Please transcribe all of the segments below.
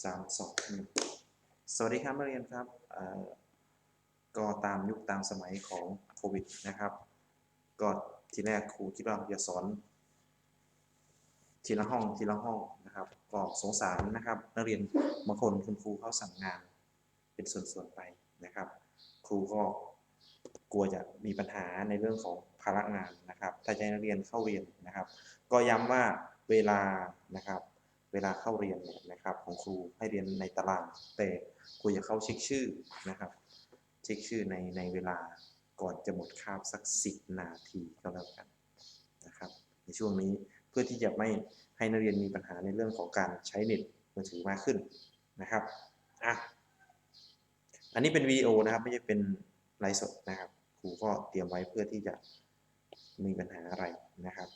สามสองหนึ่งสวัสดีครับนักเรียนครับก็ตามยุคตามสมัยของโควิดนะครับ ก็ทีแรกครูคิดว่าจะสอน ทีละห้องทีละห้องนะครับ ก็สงสารนะครับ นักเรียนบางคนคุณครูเขาสั่งงานเป็นส่วนๆไปนะครับ ครูก็กลัวจะมีปัญหาในเรื่องของภาระงานนะครับ ถ้าจะให้นักเรียนเข้าเรียนนะครับ ก็ย้ำว่าเวลานะครับ เวลาเข้าเรียนเนี่ยนะครับของครูให้เรียนในตาราง แต่ครูอย่าเข้าเช็คชื่อนะครับ เช็คชื่อในในเวลาก่อนจะหมดคาบสักสิบนาทีก็แล้วกันนะครับ ในช่วงนี้เพื่อที่จะไม่ให้นักเรียนมีปัญหาในเรื่องของการใช้เน็ตมือถือมากขึ้นนะครับอะอันนี้เป็นวิดีโอนะครับไม่ใช่เป็นไลฟ์สดนะครับครูก็เตรียมไว้เพื่อที่จะมีปัญหาอะไรนะครับ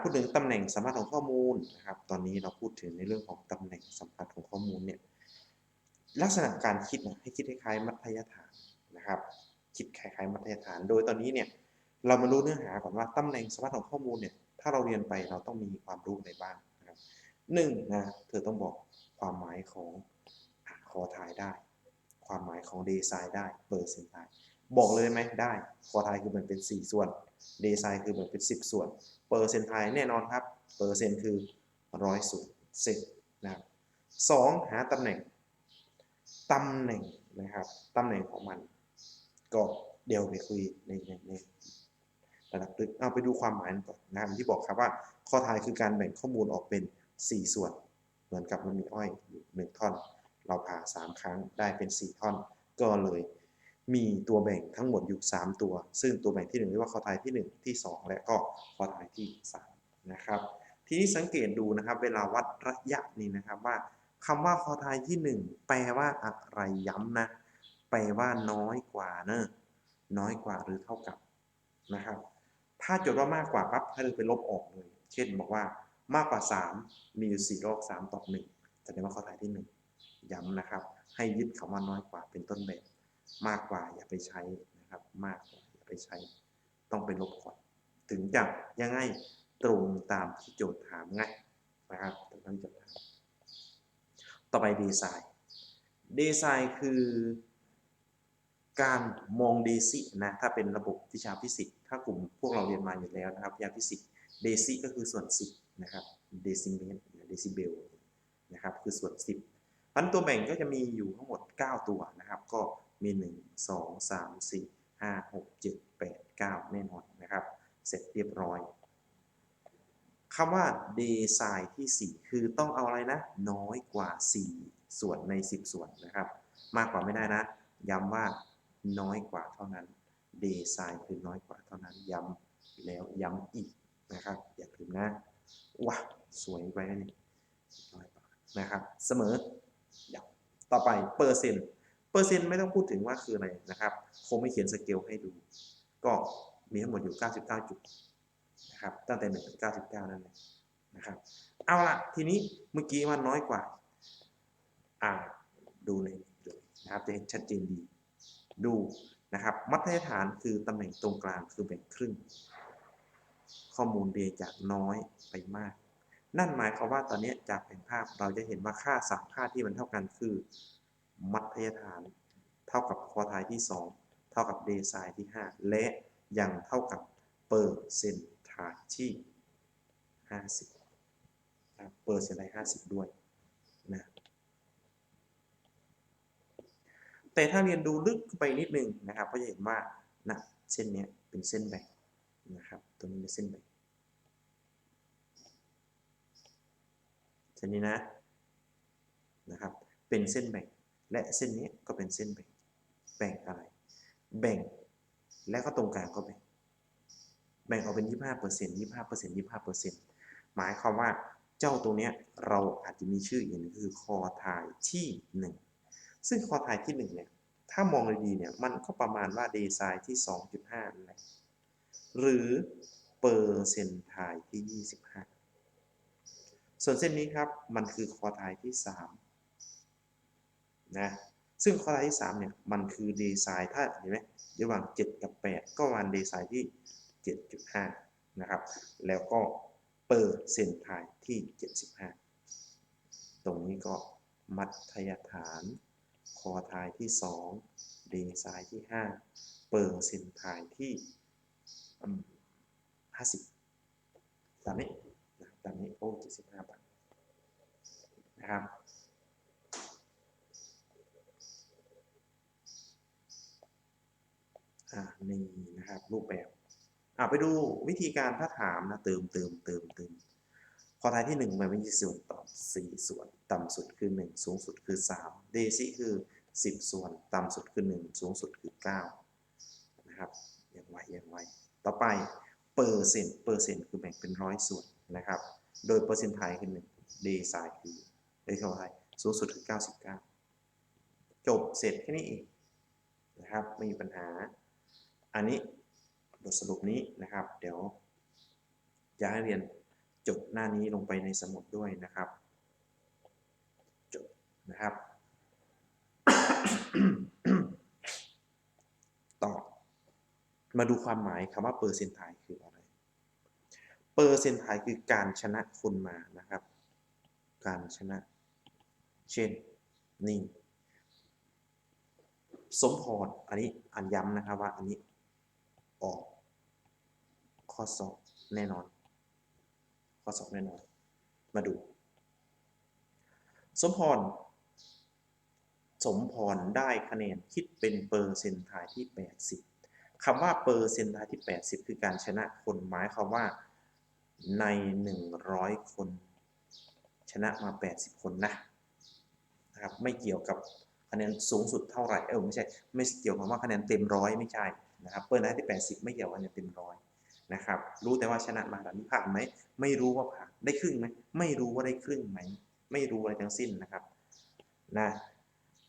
พูดถึงตำแหน่งสัมพัทธ์ของข้อมูลนะครับ ตอนนี้เราพูดถึงในเรื่องของตำแหน่งสัมพัทธ์ของข้อมูลเนี่ย ลักษณะการคิดนะให้คิดคล้ายๆมัธยฐานนะครับ คิดคล้ายๆมัธยฐาน โดยตอนนี้เนี่ยเรามารู้เนื้อหาก่อนว่าตำแหน่งสัมพัทธ์ของข้อมูลเนี่ย ถ้าเราเรียนไปเราต้องมีความรู้ในบ้างนะครับหนึ่งนะ เธอต้องบอกความหมายของคอทายได้ ความหมายของเดซายได้ เปอร์เซนต์ไท บอกเลยไหมได้คอทยคือมันเป็น 4 ส่วนเดซายคือมันเป็น 10 ส่วนเปอร์เซนต์ไทแน่นอนครับเปอร์เซ็นต์คือร้อยส่วนสิบนะครับสองหาตำแหน่งตำแหน่งนะครับตำแหน่งของมัน ก็เดี๋ยวไปคุยในในในระดับลึกเอาไปดูความหมายก่อนนะครับที่บอกครับว่าข้อทายคือการแบ่งข้อมูลออกเป็น 4 ส่วน เหมือนกับมันมีอ้อยอยู่หนึ่งท่อน เราผ่า 3 ครั้งได้เป็น 4 ท่อน ก็เลย มีตัวแบ่งทั้งหมดอยู่ 3 ตัว ซึ่งตัวแบ่งที่ 1 เรียกว่าข้อทายที่ 1 ที่ 2 และก็ข้อทายที่ 3 นะครับ ทีนี้สังเกตดูนะครับเวลาวัดระยะนี่นะครับว่าคำว่าคอทายที่ 1 แปลว่าอะไรย้ำนะ แปลว่าน้อยกว่าเนอะน้อยกว่าหรือเท่ากับนะครับ ถ้าจดว่ามากกว่าปั๊บให้เราไปลบออกเลย เช่นบอกว่ามากกว่า 3 มีอยู่4รอบ3ต่อ1แสดงว่าข้อทายที่ 1 ย้ำนะครับ ให้ยึดคำว่าน้อยกว่าเป็นต้นแบบ มากกว่าอย่าไปใช้นะครับ มากกว่าอย่าไปใช้ ต้องไปลบก่อน ถึงจะยังไงตรงตามที่โจทย์ถามไงนะครับตรงตามที่โจทย์ถามต่อไปดีไซน์ดีไซน์คือการมองเดซินะถ้าเป็นระบบวิชาฟิสิกส์ถ้ากลุ่มพวกเราเรียนมาอยู่แล้วนะครับวิชาฟิสิกส์เดซิก็คือส่วน 10 นะครับเดซิเมตรเดซิเบลนะครับคือส่วน 10พันตัวแบ่งก็จะมีอยู่ทั้งหมด 9 ตัวนะครับ ก็ มี 1 2 3 4 5 6 7 8 9 แน่นอนนะครับ เสร็จเรียบร้อยคำว่าเดไซน์ที่ 4 คือต้องเอาอะไรนะ น้อยกว่า 4 ส่วนใน 10 ส่วนนะครับ มากกว่าไม่ได้นะ ย้ำว่าน้อยกว่าเท่านั้นเดไซน์คือน้อยกว่าเท่านั้น ย้ำแล้วย้ำอีกนะครับ อย่าลืมนะว้าสวยไปนี่น้อยกว่านะครับ เสมอย้ำต่อไปเปอร์เซ็นต์ ปอร์เซ็นต์ไม่ต้องพูดถึงว่าคืออะไรนะครับ คงไม่เขียนสเกลให้ดู ก็มีทั้งหมดอยู่ 99 จุดนะครับ ตั้งแต่1ถึง99 นั่นเองนะครับ เอาละทีนี้เมื่อกี้ว่าน้อยกว่า อ่า ดูเลยเลยนะครับ จะเห็นชัดเจนดี ดูนะครับมัธยฐานคือตำแหน่งตรงกลางคือแบ่งครึ่ง ข้อมูลเดจากน้อยไปมาก นั่นหมายความว่าตอนนี้จากแผนภาพเราจะเห็นว่าค่าสามค่าที่มันเท่ากันคือ มัธยฐาน เท่ากับคอทายที่ 2 เท่ากับเดไซน์ที่ 5 และยังเท่ากับเปอร์เซนต์ทาที่ 50นะเปอร์เซนต์ไทย50ด้วยนะแต่ถ้าเรียนดูลึกไปนิดนึงนะครับก็จะเห็นว่านะเส้นนี้เป็นเส้นแบ่งนะครับตัวนี้เป็นเส้นแบ่งเส้นนี้นะนะครับเป็นเส้นแบ่ง และเส้นนี้ก็เป็นเส้นแบ่ง แบ่งอะไร แบ่ง และก็ตรงกลางก็แบ่ง แบ่งออกเป็น 25เปอร์เซ็นต์25เปอร์เซ็นต์25เปอร์เซ็นต์หมายความว่าเจ้าตัวเนี้ยเราอาจจะมีชื่ออีกนึงคือคอทายที่ 1 ซึ่งคอทายที่1เนี่ยถ้ามองดีๆเนี่ยมันก็ประมาณว่าเดไซน์ที่ 2.5นั่นแหละหรือเปอร์เซนทายที่ 25 ส่วนเส้นนี้ครับมันคือคอทายที่ 3 นะซึ่งคอทายที่3เนี่ยมันคือเดไซน์ถ้าเห็นไหมระหว่าง 7 กับ 8 ก็ประมาณเดไซน์ที่ 7.5 นะครับ แล้วก็เปอร์เซนต์ทายที่ 75 ตรงนี้ก็มัธยฐาน คอทายที่2เดซายที่ 5 เปิงเซนทายที่ 50 ตามนี้นะครับตามนี้โอ้75บาทนะครับ อ่านี่นะครับรูปแบบอ่าไปดูวิธีการถ้าถามนะเติมเติมเติมเติมคอทายที่1มันไม่มีส่วนต่อ4ส่วน ต่ำสุดคือ 1 สูงสุดคือ 3 เดซิคือ 10 ส่วน ต่ำสุดคือ 1 สูงสุดคือ9นะครับอย่างไวอย่างไวต่อไปเปอร์เซ็นต์เปอร์เซ็นต์คือแบ่งเป็นร้อยส่วนนะครับ โดยเปอร์เซ็นต์ไทยคือ1เดซายคือเดซายสูงสุดคือ 99 จบเสร็จแค่นี้เองนะครับไม่มีปัญหา อันนี้บทสรุปนี้นะครับ เดี๋ยวอยากให้เรียนจดหน้านี้ลงไปในสมุดด้วยนะครับจดนะครับ ต่อ มาดูความหมายคำว่าเปอร์เซนต์ไทคืออะไร เปอร์เซนต์ไทคือการชนะคนมานะครับ การชนะ เช่น นี่ สมพร อันนี้อันย้ำนะครับว่าอันนี้ ออก ข้อสอบแน่นอน ข้อสอบแน่นอน มาดู สมพร สมพรได้คะแนนคิดเป็นเปอร์เซนต์ไทายที่ 80 คำว่าเปอร์เซนต์ไทายที่ 80 คือการชนะคนหมายความว่าใน 100 คน ชนะมา 80 คนนะนะครับไม่เกี่ยวกับคะแนนสูงสุดเท่าไหร่เออไม่ใช่ ไม่เกี่ยวกับว่าคะแนนเต็มร้อยไม่ใช่ นะครับเปิดได้ที่80ไม่เกี่ยวกับคะแนนเต็มร้อยนะครับรู้แต่ว่าชนะมาแบบนี้ผ่านไหมไม่รู้ว่าผ่านได้ครึ่งไหมไม่รู้ว่าได้ครึ่งไหมไม่รู้อะไรทั้งสิ้นนะครับนะ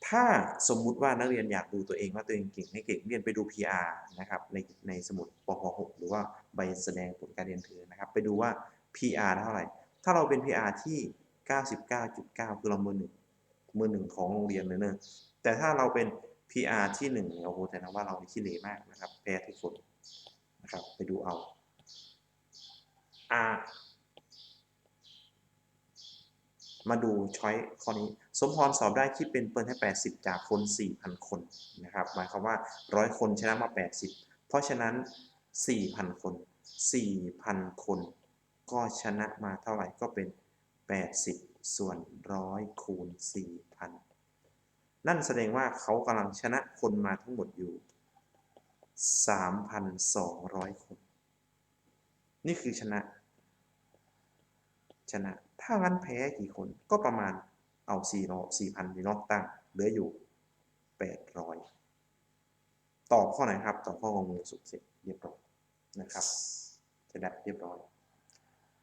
ถ้าสมมุติว่านักเรียนอยากดูตัวเองว่าตัวเองเก่งไม่เก่งเรียนไปดู PR นะครับในในสมุดปห6หรือว่าใบแสดงผลการเรียนเธอนะครับ ไปดูว่า PR เท่าไหร่ ถ้าเราเป็น PR ที่ 99.9 คือเรามือหนึ่งมือหนึ่งของโรงเรียนเลยเนอะแต่ถ้าเราเป็น PR ที่1เนี่ยโอ้โหแต่นะว่าเราขี้เหร่มากนะครับ แพ้ทุกคนนะครับ ไปดูเอา R มาดูช้อยข้อนี้ สมพรสอบได้คิดเป็นเปอร์เซ็นต์ให้ 80 จากคน 4,000 คนนะครับ หมายความว่า 100 คนชนะมา 80 เพราะฉะนั้น 4,000 คน 4,000 คน ก็ชนะมาเท่าไหร่ก็เป็น 80 ส่วน 100 คูณ 4,000 นั่นแสดงว่าเขากำลังชนะคนมาทั้งหมดอยู่ 3,200 คน นี่คือชนะ ชนะ ถ้างั้นแพ้กี่คนก็ประมาณเอา4เนาะ4,000นี่นาะตั้ง เหลืออยู่ 800 ตอบข้อไหนครับ ตอบข้องงสุขเสร็จเรียบร้อยนะครับ จะได้เรียบร้อย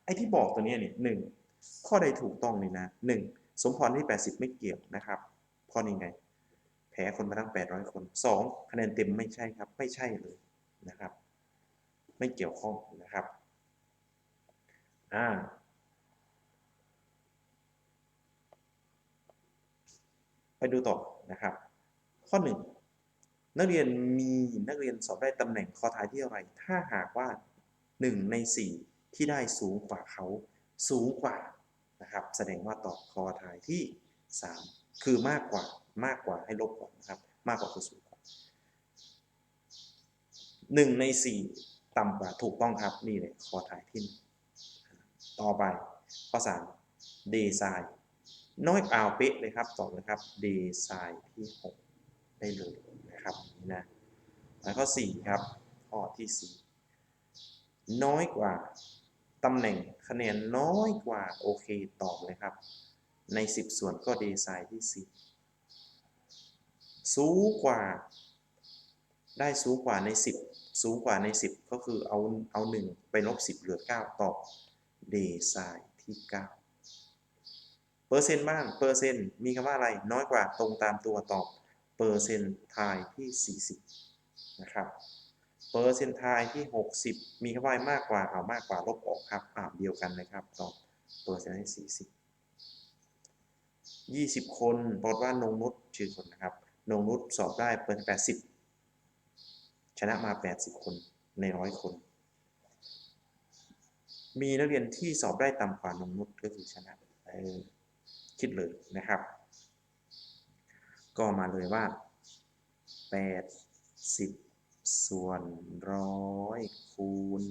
ไอ้ที่บอกตัวนี้เนี่ยหนึ่งข้อใดถูกต้องนี่นะหนึ่งสมพรที่ 80 ไม่เกี่ยวนะครับ ข้อนี้ไง แพ้คนมาทั้ง 800 คน 2 คะแนนเต็มไม่ใช่ครับ ไม่ใช่เลยนะครับ ไม่เกี่ยวข้องนะครับอ่าไปดูต่อนะครับ ข้อ 1 นักเรียนมีนักเรียนสอบได้ตำแหน่งคอท้ายที่เท่าไร ถ้าหากว่า 1 ใน 4 ที่ได้สูงกว่าเขาสูงกว่านะครับ แสดงว่าตอบคอท้ายที่ 3 คือมากกว่ามากกว่าให้ลบก่อนนะครับ มากกว่าคือสูงกว่า1ใน4ต่ำกว่าถูกต้องครับนี่เลยคอท้ายที่1ต่อไปข้อ3เดซายน้อยเอาเป๊ะเลยครับตอบเลยครับเดซายที่6ได้เลยนะครับนี่นะแล้วข้อ4ครับข้อที่4น้อยกว่าตำแหน่งคะแนนน้อยกว่าโอเคตอบเลยครับ ใน 10 ส่วนก็เดซายที่10สูงกว่า ได้สูงกว่าใน 10 สูงกว่าใน 10 ก็คือเอาเอา 1 ไปลบ 10 เหลือ 9 ตอบเดซายที่ 9 เปอร์เซ็นต์บ้าง เปอร์เซ็นต์มีคำว่าอะไร น้อยกว่าตรงตามตัวตอบเปอร์เซ็นต์ทายที่ 40 นะครับ เปอร์เซ็นต์ทายที่ 60 มีคำว่ามากกว่า เอามากกว่าลบออกครับอ่าเดียวกันนะครับตอบเปอร์เซ็นต์ที่ 40 20 คนปรากฏว่านงนุชชื่อคนนะครับนงนุชสอบได้เปิด80 ชนะมา 80 คนในร้อยคน มีนักเรียนที่สอบได้ต่ำกว่านงนุชก็คือชนะคิดเลยนะครับ ก็มาเลยว่า 80 ส่วนร้อยคูณ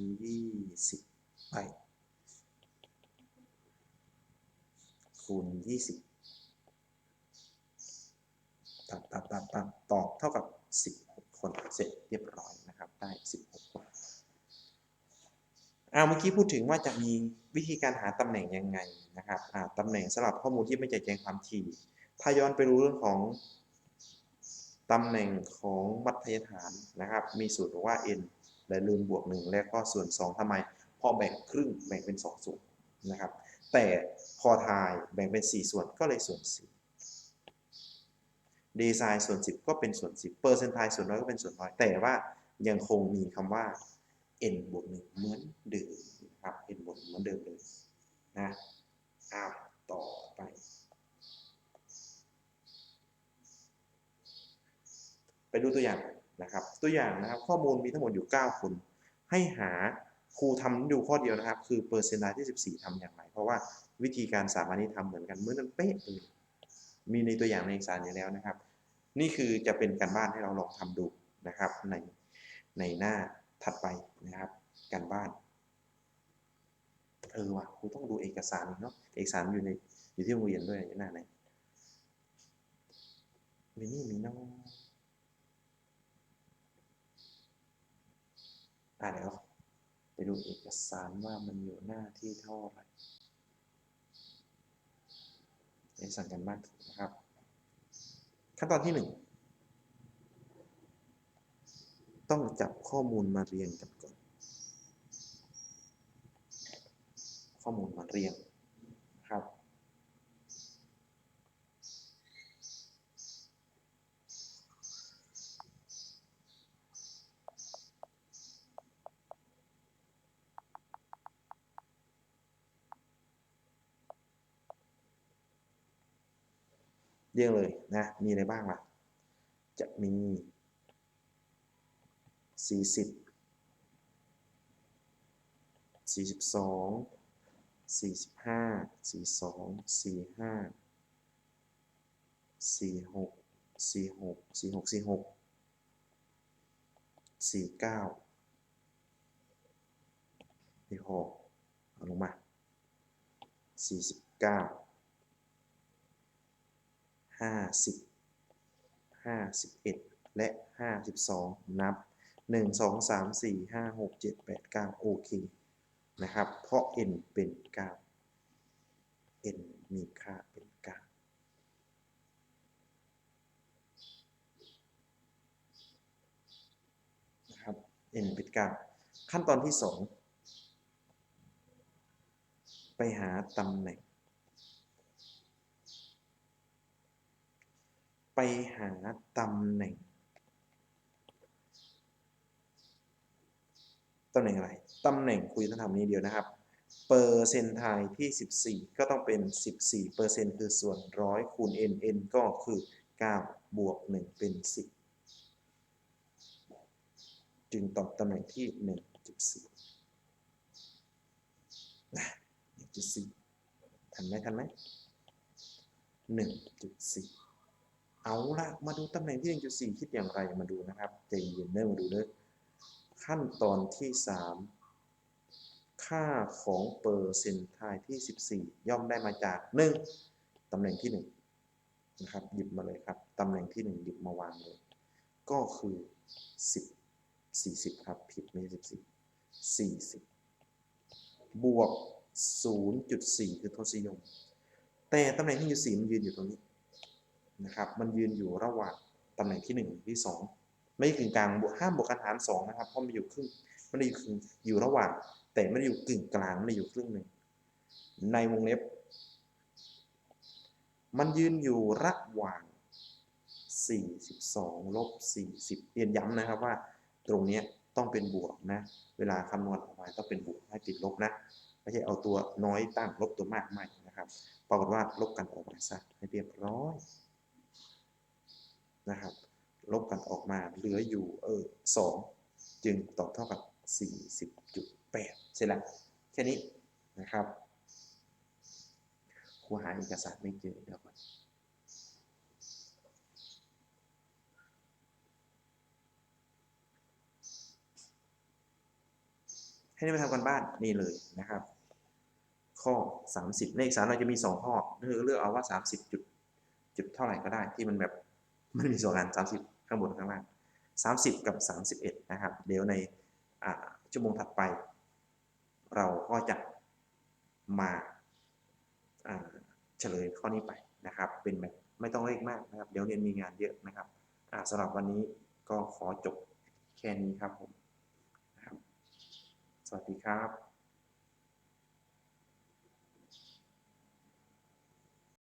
20 ไปคูณ 20 ตับตับตับตับตอบเท่ากับ 16 คนเสร็จเรียบร้อยนะครับ ได้ 16 คนเอาเมื่อกี้พูดถึงว่าจะมีวิธีการหาตำแหน่งยังไงนะครับตำแหน่งสำหรับข้อมูลที่ไม่แจกแจงความถี่ถ้าย้อนไปรู้เรื่องของตำแหน่งของมัธยฐานนะครับ มีสูตรว่า n และลืมบวก 1 แล้วก็ส่วน 2 ทำไม พอแบ่งครึ่งแบ่งเป็น 2 ส่วนนะครับ แต่พอทายแบ่งเป็น 4 ส่วนก็เลยส่วน 4 ดีไซน์ส่วน 10 ก็เป็นส่วน 10เปอร์เซนต์ไทส่วนน้อยก็เป็นส่วนน้อย แต่ว่ายังคงมีคำว่า n บวก1เหมือนเดิมนะครับ n บวกเหมือนเดิมเลยนะอ้าวต่อไป ไปดูตัวอย่างนะครับ ตัวอย่างนะครับข้อมูลมีทั้งหมดอยู่ 9 คน ให้หาครูทำดูข้อเดียวนะครับ คือเปอร์เซนต์ไทที่ 14ทำอย่างไร เพราะว่าวิธีการสามอันนี้ทำเหมือนกันเหมือนกันเป๊ะเลย มีในตัวอย่างในเอกสารอยู่แล้วนะครับ นี่คือจะเป็นการบ้านให้เราลองทำดูนะครับ ในในหน้าถัดไปนะครับ การบ้านเออว่ะครูต้องดูเอกสารเนาะเอกสารอยู่ในอยู่ที่โรงเรียนด้วยหน้าไหนมีนี่มีน้องอ่าเดี๋ยวไปดูเอกสารว่ามันอยู่หน้าที่เท่าไหร่ เอกสารกันบ้านนะครับ ขั้นตอนที่หนึ่งต้องจับข้อมูลมาเรียงกันก่อน ข้อมูลมาเรียงนะครับ เรียงเลยนะ มีอะไรบ้างล่ะ จะมี 40 42 45 42 45 46 46 46 46 49ไม่พอเอาลงมา49 ห้าสิบห้าสิบเอ็ดและห้าสิบสองนับหนึ่งสองสามสี่ห้าหกเจ็ดแปดเก้าโอเค นะครับ เพราะ n เป็นเก้า n มีค่าเป็นเก้านะครับ n เป็นเก้าขั้นตอนที่สองไปหาตำแหน่ง ไปหาตำแหน่งตำแหน่งอะไร ตำแหน่งคุยต้องทำนี้เดียวนะครับ เปอร์เซนต์ไทยที่ 14 ก็ต้องเป็น 14เปอร์เซ็นต์คือส่วนร้อยคูณ n n ก็คือ 9 บวก 1 เป็น 10 จึงตอบตำแหน่งที่ 1.4นะ1.4ทันไหมทันไหม1.4 เอาละมาดูตำแหน่งที่ 1.4 คิดอย่างไรมาดูนะครับใจเย็นเริ่มมาดูเลยขั้นตอนที่ 3 ค่าของเปอร์เซนต์ไทยที่ 14 ย่อมได้มาจาก 1ตำแหน่งที่ 1 นะครับ หยิบมาเลยครับ ตำแหน่งที่ 1 หยิบมาวางเลย ก็คือ 10 40 ครับ ผิดไม่ใช่14 40 บวก 0.4 คือทศนิยม แต่ตำแหน่งที่อยู่4มันยืนอยู่ตรงนี้ นะครับ มันยืนอยู่ระหว่างตำแหน่งที่ 1 ที่ 2 ไม่ใช่กึ่งกลางบวกห้ามบวกกันหาร2นะครับ เพราะมันอยู่ครึ่งมันอยู่ครึ่งอยู่ระหว่าง แต่ไม่ได้อยู่กึ่งกลางไม่ได้อยู่ครึ่งหนึ่ง ในวงเล็บ มันยืนอยู่ระหว่าง 42ลบ40เรียนย้ำนะครับว่าตรงนี้ต้องเป็นบวกนะ เวลาคำนวณออกมาต้องเป็นบวกให้ติดลบนะ ไม่ใช่เอาตัวน้อยตั้งลบตัวมากไม่นะครับ ปรากฏว่าลบกันออกมาซะให้เรียบร้อย นะครับ ลบกันออกมาเหลืออยู่เออสองจึงตอบเท่ากับ 40.8 ใช่ละแค่นี้นะครับครูหาเอกสารไม่เจอเดี๋ยวก่อนให้ได้มาทำกันบ้านนี่เลยนะครับ ข้อ 30 ในเอกสารเราจะมี 2 ข้อคือเลือกเอาว่า 30 จุดจุดเท่าไหร่ก็ได้ที่มันแบบ มันมีสองอัน30ข้างบนข้างล่าง30กับ31นะครับ เดี๋ยวในชั่วโมงถัดไป เราก็จะมาเฉลยข้อนี้ไปนะครับ เป็นแบบไม่ต้องเร่งมากนะครับ เดี๋ยวเรียนมีงานเยอะนะครับสำหรับวันนี้ก็ขอจบแค่นี้ครับผมบสวัสดีครับ